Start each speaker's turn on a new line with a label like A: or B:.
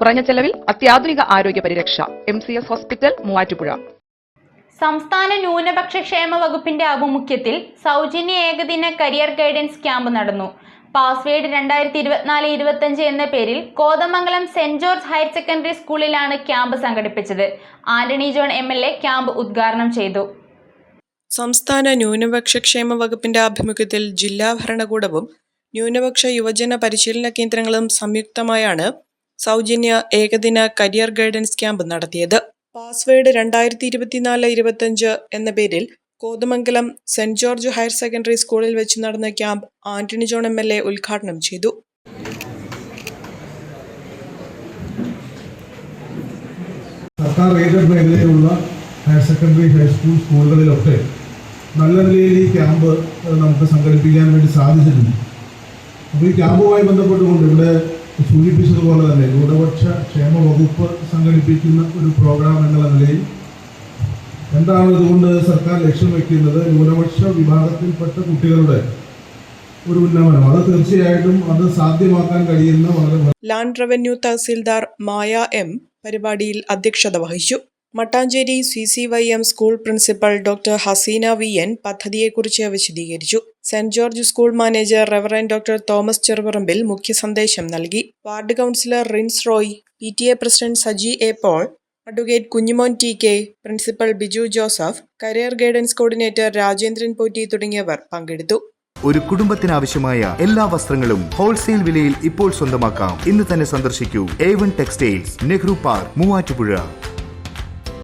A: കുറഞ്ഞ ചെലവിൽ അത്യാധുനിക ആരോഗ്യ പരിരക്ഷ. M C S hospital Muvattupuzha.
B: സംസ്ഥാന ന്യൂനപക്ഷ ക്ഷേമ വകുപ്പിന്റെ ആഭിമുഖ്യത്തിൽ സൗജന്യ ഏകദിന കരിയർ ഗൈഡൻസ് ക്യാമ്പ് നടന്നു. പാസ്വേഡ് രണ്ടായിരത്തി ഇരുപത്തിനാല് ഇരുപത്തഞ്ച് എന്ന പേരിൽ Kothamangalam saint George higher secondary സ്കൂളിലാണ് ക്യാമ്പ് സംഘടിപ്പിച്ചത്. Antony John M L A camp ഉദ്ഘാടനം ചെയ്തു.
C: സംസ്ഥാന ന്യൂനപക്ഷ ക്ഷേമ വകുപ്പിന്റെ ആഭിമുഖ്യത്തിൽ ജില്ലാ ഭരണകൂടവും ന്യൂനപക്ഷ യുവജന പരിശീലന കേന്ദ്രങ്ങളും സംയുക്തമായാണ് സൗജന്യ ഏകദിന കരിയർ ഗൈഡൻസ് ക്യാമ്പ് നടത്തിയത്. പാസ്വേഡ് രണ്ടായിരത്തി ഇരുപത്തിനാല് ഇരുപത്തഞ്ച് എന്ന പേരിൽ Kothamangalam saint George higher secondary സ്കൂളിൽ വെച്ച് നടന്ന camp Antony John M L A ഉദ്ഘാടനം ചെയ്തു.
D: സർക്കാർ എയ്ഡഡ് മേഖലയിലുള്ള ഹയർ സെക്കൻഡറി ഹൈസ്കൂൾ സ്കൂളുകളിലൊക്കെ നല്ല നിലയിൽ ഈ ക്യാമ്പ് നമുക്ക് സംഘടിപ്പിക്കാൻ വേണ്ടി സാധിച്ചിട്ടുണ്ട്. അപ്പോൾ ഈ ക്യാമ്പുമായി ബന്ധപ്പെട്ടുകൊണ്ട് സൂചിപ്പിച്ചതുപോലെ തന്നെ ന്യൂനപക്ഷ ക്ഷേമ വകുപ്പ് സംഘടിപ്പിക്കുന്ന ഒരു പ്രോഗ്രാം എന്നുള്ള നിലയിൽ എന്താണ് ഇതുകൊണ്ട് സർക്കാർ ലക്ഷ്യം വെക്കുന്നത്? ന്യൂനപക്ഷ വിഭാഗത്തിൽപ്പെട്ട കുട്ടികളുടെ ഒരു ഉന്നമനം. അത് തീർച്ചയായിട്ടും അത് സാധ്യമാക്കാൻ കഴിയുന്ന വളരെ
C: land revenue tahsildar Maya M പരിപാടിയിൽ അധ്യക്ഷത വഹിച്ചു. Mattancherry C C Y M school principal doctor Haseena V N പദ്ധതിയെക്കുറിച്ച് വിശദീകരിച്ചു. Saint George school manager reverend doctor Thomas Cherupparambil മുഖ്യ സന്ദേശം നൽകി. Ward councillor Rince Roy P T A president Saji A Paul advocate Kunjumon T K principal Biju Joseph career guidance coordinator Rajendran Potti തുടങ്ങിയവർ പങ്കെടുത്തു.
E: ഒരു കുടുംബത്തിനാവശ്യമായ എല്ലാ വസ്ത്രങ്ങളും wholesale വിലയിൽ ഇപ്പോൾ സ്വന്തമാക്കാം. ഇന്ന് തന്നെ സന്ദർശിക്കൂ. A one textiles Nehru park Muvattupuzha.